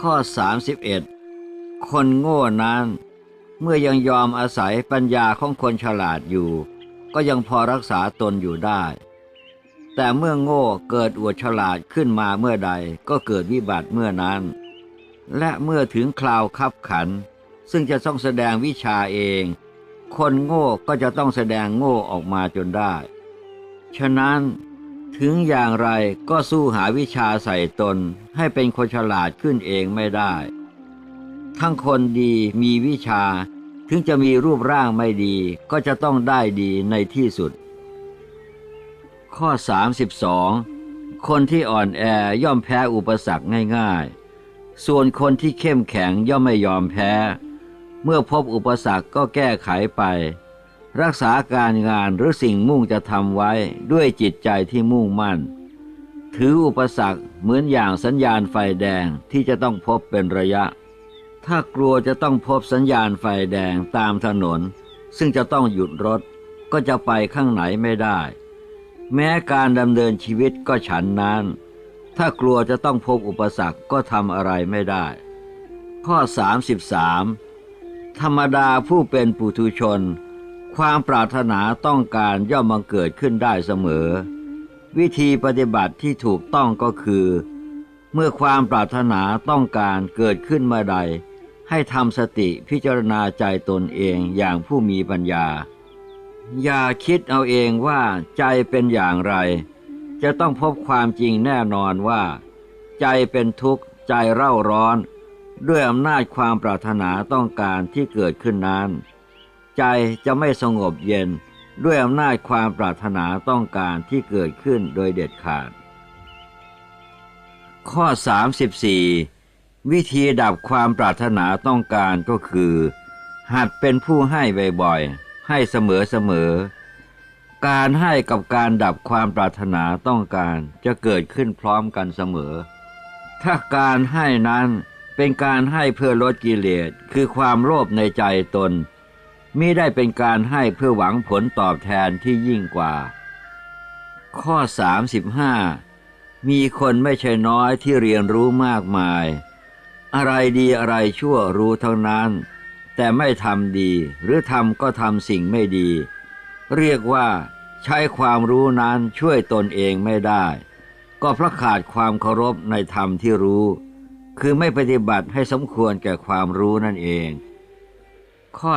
ข้อ 31 คนโง่นั้น เมื่อยังยอมอาศัยปัญญาของคนฉลาดอยู่ ก็ยังพอรักษาตนอยู่ได้ แต่เมื่อโง่เกิดอวดฉลาดขึ้นมาเมื่อใดก็เกิดวิบัติเมื่อนั้น และเมื่อถึงคราวคับขัน ซึ่งจะต้องแสดงวิชาเอง คนโง่ก็จะต้องแสดงโง่ออกมาจนได้ ฉะนั้น ถึงอย่างไรก็สู้หาวิชาใส่ตนให้เป็นคนฉลาดขึ้นเองไม่ได้ ทั้งคนดีมีวิชา ถึงจะมีรูปร่างไม่ดีก็จะต้องได้ดีในที่สุด ข้อ 32 คนที่อ่อนแอย่อมแพ้อุปสรรคง่ายๆ ส่วนคนที่เข้มแข็งย่อมไม่ยอมแพ้ เมื่อพบอุปสรรคก็แก้ไขไป รักษาการงานหรือสิ่งมุ่งจะทำไว้ด้วยจิตใจที่มุ่งมั่น ถืออุปสรรคเหมือนอย่างสัญญาณไฟแดงที่จะต้องพบเป็นระยะ ถ้ากลัวจะต้องพบสัญญาณไฟแดงตามถนน ซึ่งจะต้องหยุดรถก็จะไปข้างไหนไม่ได้ แม้การดำเนินชีวิตก็ฉันนั้น ถ้ากลัวจะต้องพบอุปสรรคก็ทำอะไรไม่ได้ ข้อ 33 ธรรมดาผู้เป็นปุถุชน ความปรารถนาต้องการย่อมบังเกิดขึ้นได้เสมอ วิธีปฏิบัติที่ถูกต้องก็คือ เมื่อความปรารถนาต้องการเกิดขึ้นเมื่อใด ให้ทำสติพิจารณาใจตนเองอย่างผู้มีปัญญา อย่าคิดเอาเองว่าใจเป็นอย่างไร จะต้องพบความจริงแน่นอนว่า ใจเป็นทุกข์ใจเร่าร้อน ด้วยอำนาจความปรารถนาต้องการที่เกิดขึ้นนั้น ใจจะไม่สงบเย็นด้วยอำนาจความปรารถนาต้องการที่เกิดขึ้นโดยเด็ดขาด ข้อ 34 วิธีดับความปรารถนาต้องการก็คือ หัดเป็นผู้ให้บ่อยๆ ให้เสมอๆ การให้กับการดับความปรารถนาต้องการจะเกิดขึ้นพร้อมกันเสมอ ถ้าการให้นั้นเป็นการให้เพื่อลดกิเลสคือความโลภในใจตน มิได้เป็นการให้เพื่อหวังผลตอบแทนที่ยิ่งกว่า ข้อ 35 มีคนไม่ใช่น้อยที่เรียนรู้มากมาย อะไรดีอะไรชั่วรู้ทั้งนั้น แต่ไม่ทำดีหรือทำก็ทำสิ่งไม่ดี เรียกว่าใช้ความรู้นั้นช่วยตนเองไม่ได้ ก็เพราะขาดความเคารพในธรรมที่รู้ คือไม่ปฏิบัติให้สมควรแก่ความรู้นั่นเอง ข้อ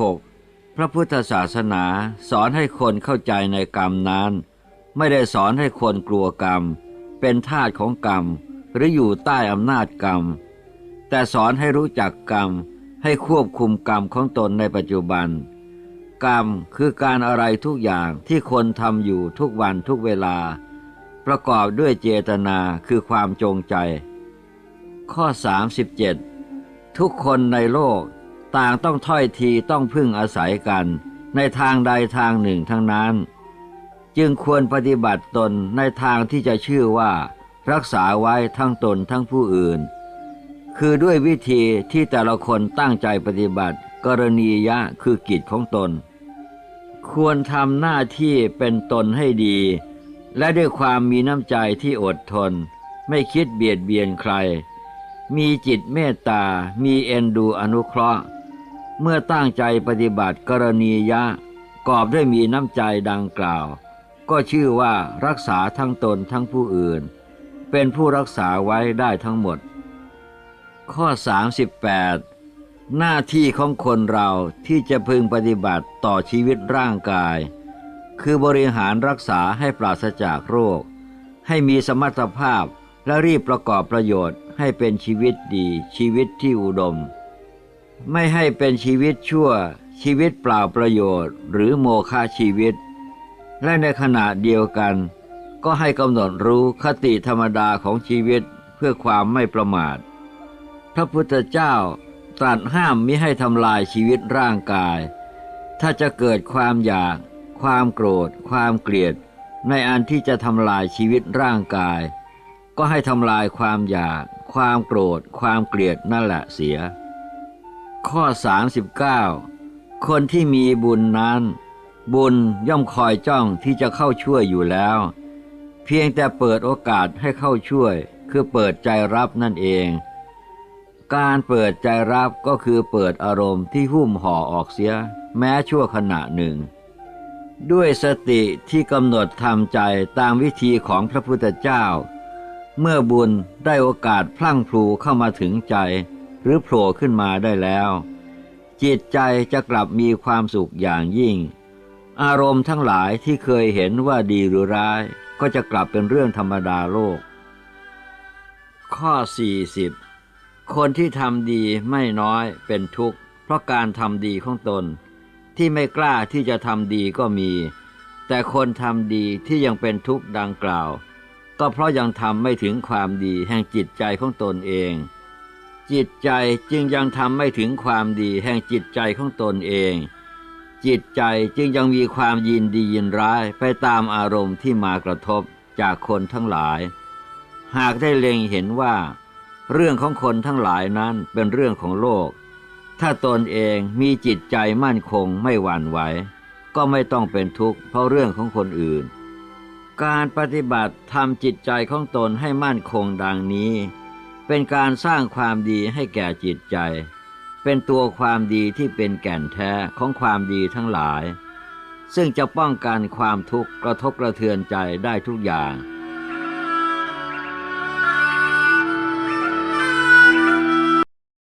36 พระพุทธศาสนาสอนให้คนเข้าใจในกรรมนั้น ไม่ได้สอนให้คนกลัวกรรม เป็นทาสของกรรม หรืออยู่ใต้อำนาจกรรม แต่สอนให้รู้จักกรรม ให้ควบคุมกรรมของตนในปัจจุบัน กรรมคือการอะไรทุกอย่างที่คนทำอยู่ทุกวันทุกเวลา ประกอบด้วยเจตนาคือความจงใจ ข้อ 37 ทุกคนในโลก ต่างต้องถ้อยทีต้องพึ่งอาศัยกัน ในทางใดทางหนึ่งทั้งนั้น จึงควรปฏิบัติตนในทางที่จะชื่อว่า รักษาไว้ทั้งตนทั้งผู้อื่น คือด้วยวิธีที่แต่ละคนตั้งใจปฏิบัติ กรณียะคือกิจของตน ควรทำหน้าที่เป็นตนให้ดี และด้วยความมีน้ำใจที่อดทน ไม่คิดเบียดเบียนใครมีจิตเมตตา มีเอ็นดูอนุเคราะห์ เมื่อตั้งใจปฏิบัติกรณียะ กอบด้วยมีน้ำใจดังกล่าว ก็ชื่อว่ารักษาทั้งตนทั้งผู้อื่น เป็นผู้รักษาไว้ได้ทั้งหมด ข้อ 38 หน้าที่ของคนเราที่จะพึงปฏิบัติต่อชีวิตร่างกาย คือบริหารรักษาให้ปราศจากโรค ให้มีสมรรถภาพและรีบประกอบประโยชน์ให้เป็นชีวิตดีชีวิตที่อุดม ไม่ให้เป็นชีวิตชั่ว ชีวิตเปล่าประโยชน์ หรือโมฆะชีวิต และในขณะเดียวกัน ก็ให้กำหนดรู้คติธรรมดาของชีวิตเพื่อความไม่ประมาท พระพุทธเจ้าตรัสห้ามมิให้ทำลายชีวิตร่างกาย ถ้าจะเกิดความอยาก ความโกรธ ความเกลียด ในอันที่จะทำลายชีวิตร่างกาย ก็ให้ทำลายความอยาก ความโกรธ ความเกลียดนั่นแหละเสีย ข้อ 39 คนที่มีบุญนั้น บุญย่อมคอยจ้องที่จะเข้าช่วยอยู่แล้ว เพียงแต่เปิดโอกาสให้เข้าช่วย คือเปิดใจรับนั่นเอง การเปิดใจรับก็คือเปิดอารมณ์ที่หุ้มห่อออกเสีย แม้ชั่วขณะหนึ่ง ด้วยสติที่กำหนดทำใจตามวิธีของพระพุทธเจ้า เมื่อบุญได้โอกาสพลั่งพลูเข้ามาถึงใจ หรือโผล่ขึ้นมาได้แล้ว จิตใจจะกลับมีความสุขอย่างยิ่ง อารมณ์ทั้งหลายที่เคยเห็นว่าดีหรือร้าย ก็จะกลับเป็นเรื่องธรรมดาโลก ข้อ 40 คนที่ทำดีไม่น้อยเป็นทุกข์ เพราะการทำดีของตน ที่ไม่กล้าที่จะทำดีก็มี แต่คนทำดีที่ยังเป็นทุกข์ดังกล่าว ก็เพราะยังทำไม่ถึงความดีแห่งจิตใจของตนเอง จิตใจจึงยังทำไม่ถึงความดีแห่งจิตใจของตนเอง จิตใจจึงยังมีความยินดียินร้ายไปตามอารมณ์ที่มากระทบจากคนทั้งหลาย หากได้เล็งเห็นว่า เรื่องของคนทั้งหลายนั้นเป็นเรื่องของโลก ถ้าตนเองมีจิตใจมั่นคงไม่หวั่นไหวก็ไม่ต้องเป็นทุกข์เพราะเรื่องของคนอื่น การปฏิบัติทำจิตใจของตนให้มั่นคงดังนี้ เป็นการสร้างความดีให้แก่จิตใจ เป็นตัวความดีที่เป็นแก่นแท้ของความดีทั้งหลาย ซึ่งจะป้องกันความทุกข์กระทบกระเทือนใจได้ทุกอย่าง